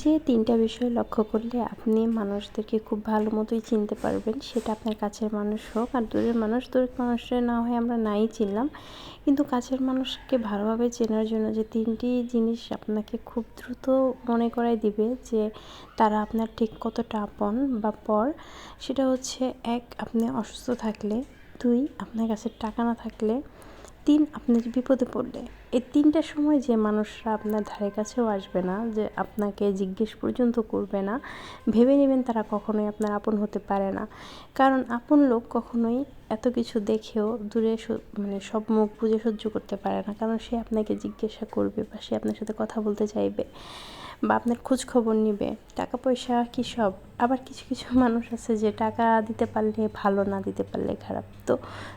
যে তিনটা বিষয় লক্ষ্য করলে আপনি মানুষদেরকে খুব ভালো মতোই চিনতে পারবেন, সেটা আপনার কাছের মানুষ হোক আর দূরের মানুষ, দূরের মানুষের না হয় আমরা নাই চিনলাম। কিন্তু কাছের মানুষকে ভালোভাবে চেনার জন্য যে তিনটি জিনিস আপনাকে খুব দ্রুত মনে করাই দিবে যে তারা আপনার ঠিক কতটা আপন বা পর, সেটা হচ্ছে এক, আপনি অসুস্থ থাকলে, দুই, আপনার কাছে টাকা না থাকলে তিন, আপনি বিপদে পড়লে, এই তিনটা সময় যে মানুষরা আপনার ধারে কাছেও আসবে না, যে আপনাকে জিজ্ঞেস পর্যন্ত করবে না, ভেবে নেবেন তারা কখনোই আপনার আপন হতে পারে না। কারণ আপন লোক কখনোই এত কিছু দেখেও দূরে মানে সব মুখ বুঝে সহ্য করতে পারে না। কারণ সে আপনাকে জিজ্ঞাসা করবে বা সে আপনার সাথে কথা বলতে চাইবে বা আপনার খোঁজ খবর নিবে, টাকা পয়সা কী সব? আবার কিছু কিছু মানুষ আছে যে টাকা দিতে পারলে ভালো, না দিতে পারলে খারাপ। তো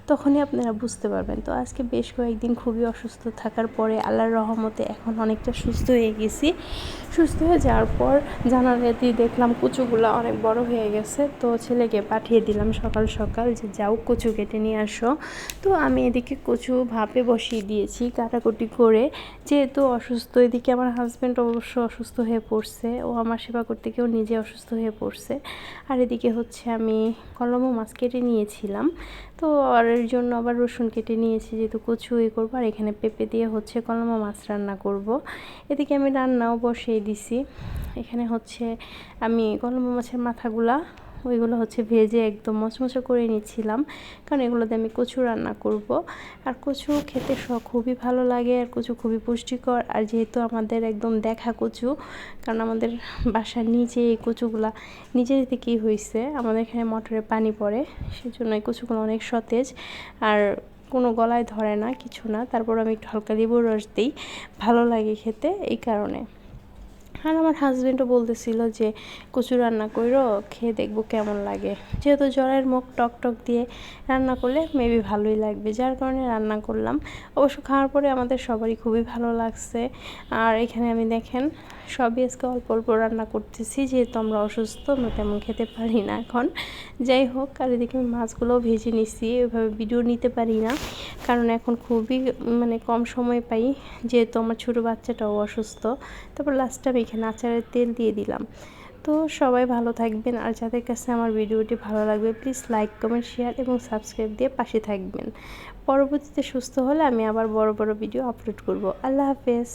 তখনই আপনারা বুঝতে পারবেন। তো আজকে বেশ কয়েকদিন খুবই অসুস্থ থাকার পরে আল্লাহর রহমতে এখন অনেকটা সুস্থ হয়ে গেছি। সুস্থ হয়ে যাওয়ার পর জানালাতেই দেখলাম কুচুগুলো অনেক বড় হয়ে গেছে। তো ছেলেকে পাঠিয়ে দিলাম সকাল সকাল যে, যাও কচু কেটে নিয়ে আসো। তো আমি এদিকে কচু ভাপে বসিয়ে দিয়েছি কাটাকুটি করে। যেহেতু অসুস্থ, এদিকে আমার হাজব্যান্ড অবশ্য অসুস্থ হয়ে পড়ছে। ও আমার সেবা করতে গিয়েও নিজে অসুস্থ হয়ে পড়ছে। করছে। আর এদিকে হচ্ছে আমি কলমও মাছ কেটে নিয়েছিলাম। তো আর এর জন্য আবার রসুন কেটে নিয়েছি, যেহেতু কচু ইয়ে করব, আর এখানে পেঁপে দিয়ে হচ্ছে কলমা মাছ রান্না করব। এদিকে আমি রান্নাও বসিয়ে দিছি। এখানে হচ্ছে আমি কলমা মাছের মাথাগুলা ওইগুলো হচ্ছে ভেজে একদম মচমচে করে নিচ্ছিলাম। কারণ এগুলোতে আমি কচু রান্না করব। আর কচু খেতে খুবই ভালো লাগে, আর কচু খুবই পুষ্টিকর। আর যেহেতু আমাদের একদম দেখা কচু, কারণ আমাদের বাসার নিচে এই কচুগুলা নিজে থেকেই হয়েছে আমাদের এখানে মটরে পানি পড়ে, সেজন্য এই কচুগুলো অনেক সতেজ। আর কোনো গলায় ধরে না, কিছু না। তারপর আমি একটু হালকা লেবুর রস দিই। ভালো লাগে খেতে এই কারণে। আর আমার হাজব্যান্ডও বলতেছিল যে, কচু রান্না করো খেয়ে দেখব কেমন লাগে। যেহেতু জ্বরের মুখ টক টক দিয়ে রান্না করলে মেবি ভালোই লাগবে। যার কারণে রান্না করলাম। অবশ্য খাওয়ার পরে আমাদের সবারই খুবই ভালো লাগছে। আর এখানে আমি দেখেন, সবই আজকে অল্প অল্প রান্না করতেছি। যেহেতু আমরা অসুস্থ, আমরা তেমন খেতে পারি না এখন। যাই হোক, আর এদিকে আমি মাছগুলোও ভেজে নিছি। ওইভাবে ভিডিও নিতে পারি না। কারণ এখন খুবই মানে কম সময় পাই। যেহেতু আমার ছোটো বাচ্চাটাও অসুস্থ। তারপর লাস্টে আমি এখানে আচারের তেল দিয়ে দিলাম। তো সবাই ভালো থাকবেন আর যাদের কাছে আমার ভিডিওটি ভালো লাগবে প্লিজ লাইক কমেন্ট শেয়ার এবং সাবস্ক্রাইব দিয়ে পাশে থাকবেন। পরবর্তীতে সুস্থ হলে আমি আবার বড় বড় ভিডিও আপলোড করব। আল্লাহ হাফেজ।